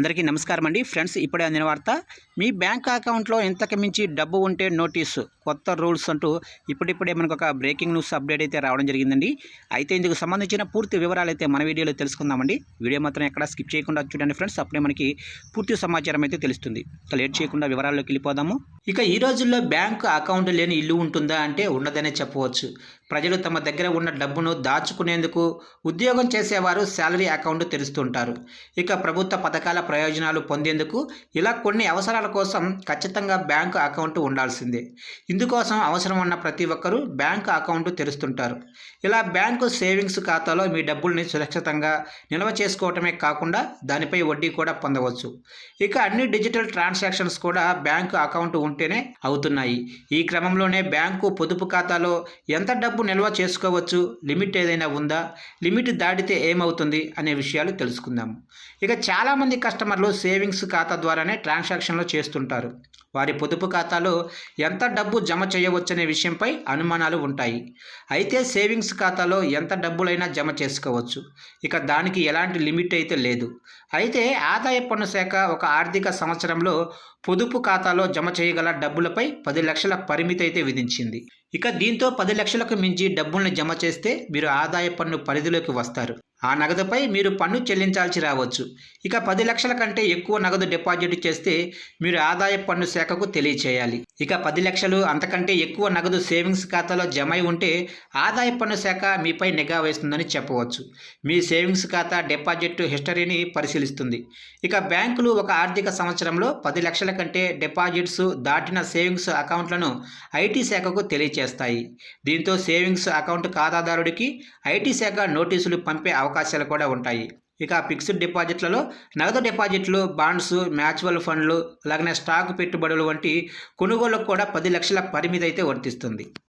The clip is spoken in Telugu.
అందరికీ నమస్కారం అండి. ఫ్రెండ్స్ ఇప్పుడే అందిన వార్త మీ బ్యాంక్ అకౌంట్లో ఇంతకు మించి డబ్బు ఉంటే నోటీసు కొత్త రూల్స్ అంటూ ఇప్పుడిప్పుడే మనకు ఒక బ్రేకింగ్ న్యూస్ అప్డేట్ అయితే రావడం జరిగిందండి. అయితే ఇందుకు సంబంధించిన పూర్తి వివరాలు అయితే మన వీడియోలో తెలుసుకుందామండి. వీడియో మాత్రం ఎక్కడ స్కిప్ చేయకుండా చూడండి ఫ్రెండ్స్ అప్పుడే మనకి పూర్తి సమాచారం అయితే తెలుస్తుంది. ఇక లేట్ చేయకుండా వివరాల్లోకి వెళ్ళిపోదాము. ఇక ఈ రోజుల్లో బ్యాంకు అకౌంట్ లేని ఇల్లు ఉంటుందా అంటే ఉండదనే చెప్పవచ్చు. ప్రజలు తమ దగ్గర ఉన్న డబ్బును దాచుకునేందుకు ఉద్యోగం చేసేవారు శాలరీ అకౌంట్ తెరుస్తుంటారు. ఇక ప్రభుత్వ పథకాల ప్రయోజనాలు పొందేందుకు ఇలా కొన్ని అవసరాల కోసం ఖచ్చితంగా బ్యాంకు అకౌంట్ ఉండాల్సిందే. ఇందుకోసం అవసరం ఉన్న ప్రతి ఒక్కరూ బ్యాంకు అకౌంట్ తెరుస్తుంటారు. ఇలా బ్యాంకు సేవింగ్స్ ఖాతాలో మీ డబ్బుల్ని సురక్షితంగా నిల్వ చేసుకోవటమే కాకుండా దానిపై వడ్డీ కూడా పొందవచ్చు. ఇక అన్ని డిజిటల్ ట్రాన్సాక్షన్స్ కూడా బ్యాంకు అకౌంట్ ఉంటేనే అవుతున్నాయి. ఈ క్రమంలోనే బ్యాంకు పొదుపు ఖాతాలో ఎంత డబ్బు నిల్వ చేసుకోవచ్చు. లిమిట్ ఏదైనా ఉందా? లిమిట్ దాటితే ఏమవుతుంది? అనే విషయాలు తెలుసుకుందాము ఇక చాలామంది కస్టమర్లు సేవింగ్స్ ఖాతా ద్వారానే ట్రాన్సాక్షన్లు చేస్తుంటారు. వారి పొదుపు ఖాతాలో ఎంత డబ్బు జమ చేయవచ్చనే విషయంపై అనుమానాలు ఉంటాయి. అయితే సేవింగ్స్ ఖాతాలో ఎంత డబ్బులైనా జమ చేసుకోవచ్చు. ఇక దానికి ఎలాంటి లిమిట్ అయితే లేదు. అయితే ఆదాయ పన్ను శాఖ ఒక ఆర్థిక సంవత్సరంలో పొదుపు ఖాతాలో జమ చేయగల డబ్బులపై పది లక్షల పరిమితి అయితే విధించింది. ఇక దీంతో పది లక్షలకు మించి డబ్బుల్ని జమ చేస్తే మీరు ఆదాయ పన్ను పరిధిలోకి వస్తారు. ఆ నగదుపై మీరు పన్ను చెల్లించాల్సి రావచ్చు. ఇక పది లక్షల కంటే ఎక్కువ నగదు డిపాజిట్ చేస్తే మీరు ఆదాయ పన్ను శాఖకు తెలియచేయాలి. ఇక పది లక్షలు అంతకంటే ఎక్కువ నగదు సేవింగ్స్ ఖాతాలో జమ అయి ఉంటే ఆదాయ పన్ను శాఖ మీపై నిఘా వేస్తుందని చెప్పవచ్చు. మీ సేవింగ్స్ ఖాతా డిపాజిట్ హిస్టరీని పరిశీలిస్తుంది. ఇక బ్యాంకులు ఒక ఆర్థిక సంవత్సరంలో పది లక్షల కంటే డిపాజిట్స్ దాటిన సేవింగ్స్ అకౌంట్లను ఐటీ శాఖకు తెలియచేస్తాయి. దీంతో సేవింగ్స్ అకౌంట్ ఖాతాదారుడికి ఐటీ శాఖ నోటీసులు పంపే అవకాశాలు కూడా ఉంటాయి. ఇక ఫిక్స్డ్ డిపాజిట్లలో నగదు డిపాజిట్లు బాండ్స్ మ్యాచువల్ ఫండ్లు అలాగనే స్టాక్ పెట్టుబడులు వంటి కొనుగోళ్ళకు కూడా పది లక్షల పరిమితి అయితే వర్తిస్తుంది.